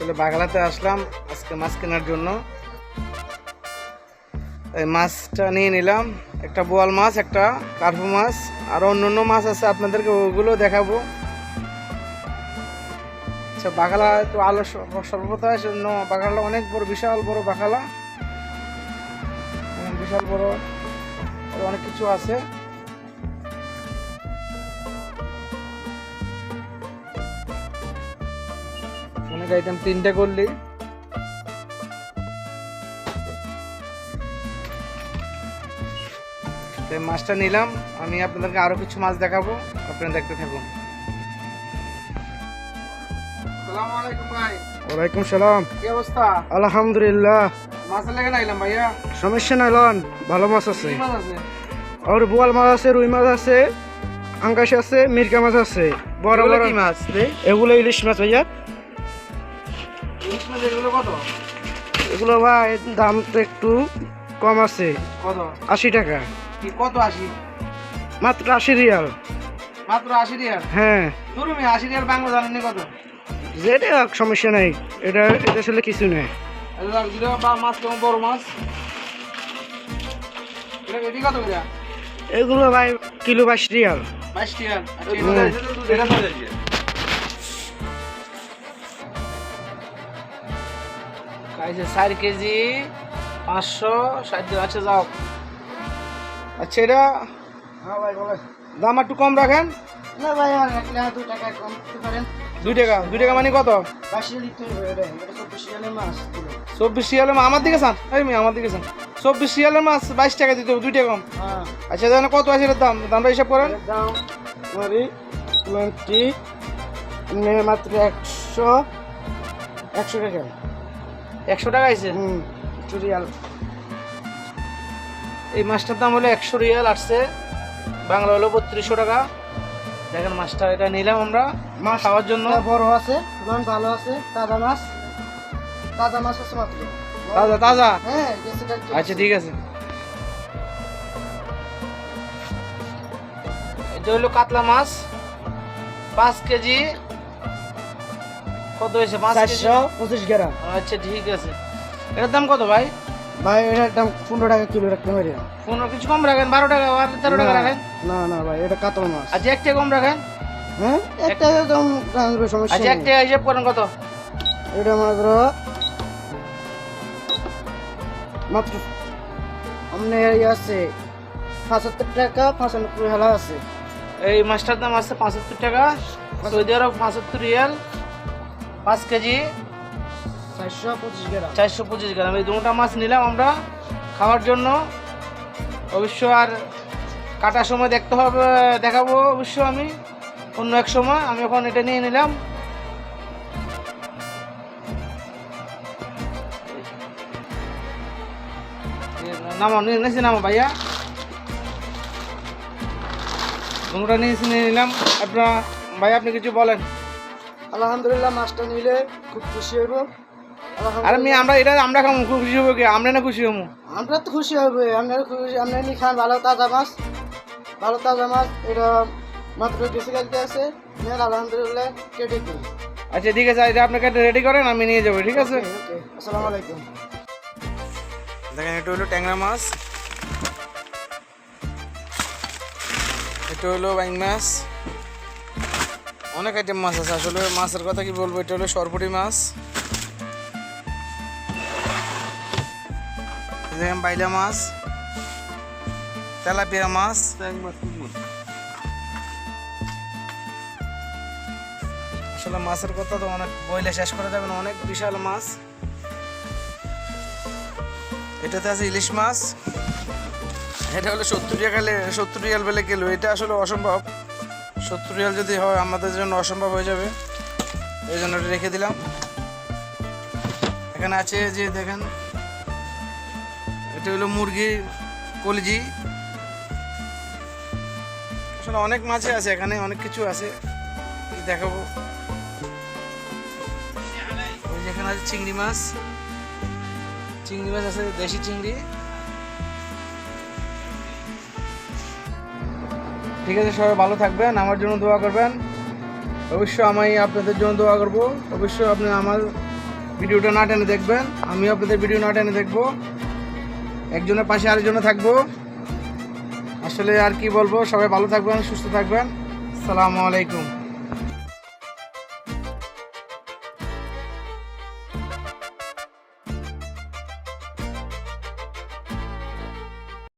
আসলে বাগলাতে আসলাম আজকে মাছ কেনার জন্য। এই মাছটা নিয়ে নিলাম। একটা বোয়াল মাছ, একটা কার্পু মাছ, আর অন্য অন্য মাছ আছে আপনাদেরকে ওগুলো দেখাবো। আচ্ছা বাঘালা একটু আলো সর্বত জন্য বাঘালা অনেক বড়, বিশাল বড় এবং বিশাল বড় অনেক কিছু আছে। অনেক আইটেম তিনটে করলি। তো মাছটা নিলাম আমি আপনাদেরকে আরও কিছু মাছ দেখাবো আপনারা দেখতে থাকুন। আসসালামু আলাইকুম ভাই। ওয়ালাইকুম সালাম। কি অবস্থা? আলহামদুলিল্লাহ। মাছ লেগে নাইলাম ভাইয়া। সমস্যা নাই লন। ভালো মাছ আছে। কি মাছ আছে? আর বোয়াল মাছ আছে রুই মাছ আছে আঙ্গাস আছে মিরকা মাছ আছে। বড় এগুলো বড় মাছ এগুলো ইলিশ মাছ ভাইয়া। ইলিশ মাছ এগুলো ভাই দাম তো একটু কম আছে। কত? আশি টাকা। কি কত আশি? মাত্র আশি রিয়াল। মাত্র আশি রিয়াল? হ্যাঁ। ধরুন আশি রিয়াল বাংলা জানেননি কত? যেটা হোক, সমস্যা নাই। এটা এটা আসলে কিছু নেই। মাছ কেমন বড় মাছ? কত এগুলো ভাই কিলো বাইশ রিয়াল। বাইশ রিয়াল। আচ্ছা? চার কেজি পাঁচশো ষাট আচ্ছা যাও। আচ্ছা এটা হ্যাঁ দাম একটু কম রাখেন। না ভাই দু টাকা কম পারেন। দুই টাকা দুই টাকা মানে কত? চব্বিশ শিয়ালের মাছ আমার দিকে চান? এই মেয়ে আমার দিকে চান। চব্বিশ শিয়ালের মাছ বাইশ টাকা দিতে হবে দুই টাকা কম। হ্যাঁ। আচ্ছা কত আছে এটার দাম? দামটা হিসাব করেন। টোয়েন্টি মাত্র একশো একশো টাকা। একশো টাকা আছে হুম একশো রিয়াল। এই মাছটার দাম হলো একশো রিয়াল আসছে। বাংলা হলো বত্রিশশো টাকা। দেখেন মাছটা এটা নিলাম আমরা মাছ খাওয়ার জন্য। বড় আছে ভালো আছে তাজা মাছ। তাজা মাছ আছে মাত্র। তাজা তাজা? হ্যাঁ আচ্ছা ঠিক আছে। এটা হলো কাতলা মাছ পাঁচ কেজি। কত হয়েছে? চারশো পঁচিশ গ্রাম। আচ্ছা ঠিক আছে। এটার দাম কত ভাই? ভাই এটার দাম পনেরো টাকা কিলো রাখতে পারি পনেরো কিছু কম রাখেন বারো টাকা আর তেরো টাকা রাখেন। না না ভাই এটা কাতল মাছ। আচ্ছা এক টাকা কম রাখেন? হ্যাঁ একটা দাম রাখবে সমস্যা আচ্ছা এক। টাকা হিসাব করেন কত? এটা মাত্র মাত্র আপনার আছে পঁচাত্তর টাকা পঁচানব্বই হালা আছে। এই মাছটার দাম আছে পঁচাত্তর টাকা সৌদি আরব পঁচাত্তর রিয়াল পাঁচ কেজি চারশো পঁচিশ গ্রাম। চারশো পঁচিশ গ্রাম। এই দুটা মাছ নিলাম আমরা। খাওয়ার জন্য অবশ্য আর কাটার সময় দেখতে হবে দেখাবো অবশ্য আমি। অন্য এক সময়। আমি এখন এটা নিয়ে নিলাম। নামো নিয়েছি নামো ভাইয়া। দুটা নিয়েছি নিয়ে নিলাম। আপনার ভাই আপনি কিছু বলেন। আলহামদুলিল্লাহ মাছটা নিলে খুব খুশি হইব। আরে আমি আমরা এটা আমরা খুশি হব কি? আমরা না খুশি হব? আমরা তো খুশি হবে আপনার খুশি আপনার নি খান ভালো তাজা মাছ। ভালো তাজা মাছ এটা মাত্র বেশি আছে। আলহামদুলিল্লাহ কেটে আচ্ছা ঠিক আছে এটা আপনাকে রেডি করেন আমি নিয়ে যাব ঠিক আছে? আসসালামু আলাইকুম। দেখেন এটা হলো ট্যাংরা মাছ। এটা হলো বাইং মাছ। অনেক আইটেম মাছ আছে। আসলে মাছের কথা কি বলব, এটা হলো সরপুরি মাছ। বাইলা মাছ, তেলাপিয়া মাছ। আসলে মাছের কথা তো অনেক বইলে শেষ করা যাবে না, অনেক বিশাল মাছ। এটাতে আছে ইলিশ মাছ। এটা হলো সত্তর টাকা সত্তর রিয়াল বেলে কিলো, এটা আসলে অসম্ভব। সত্তর রিয়াল যদি হয়, আমাদের জন্য অসম্ভব হয়ে যাবে। এই জন্য রেখে দিলাম। এখানে আছে যে দেখেন, এটা হলো মুরগি কলজি। আসলে অনেক মাছই আছে এখানে, অনেক কিছু আছে। দেখাবো। ওই যে এখানে আছে চিংড়ি মাছ। চিংড়ি মাছ আছে, দেশি চিংড়ি। ঠিক আছে, সবাই ভালো থাকবেন, আমার জন্য দোয়া করবেন। অবশ্যই আমি আপনাদের জন্য দোয়া করব। অবশ্যই আপনি আমার ভিডিওটা না টেনে দেখবেন আমি আপনাদের ভিডিও না টেনে দেখব। একজনের পাশে আরেকজনে থাকব। আসলে আর কি বলব, সবাই ভালো থাকবেন, সুস্থ থাকবেন। আসসালামু আলাইকুম।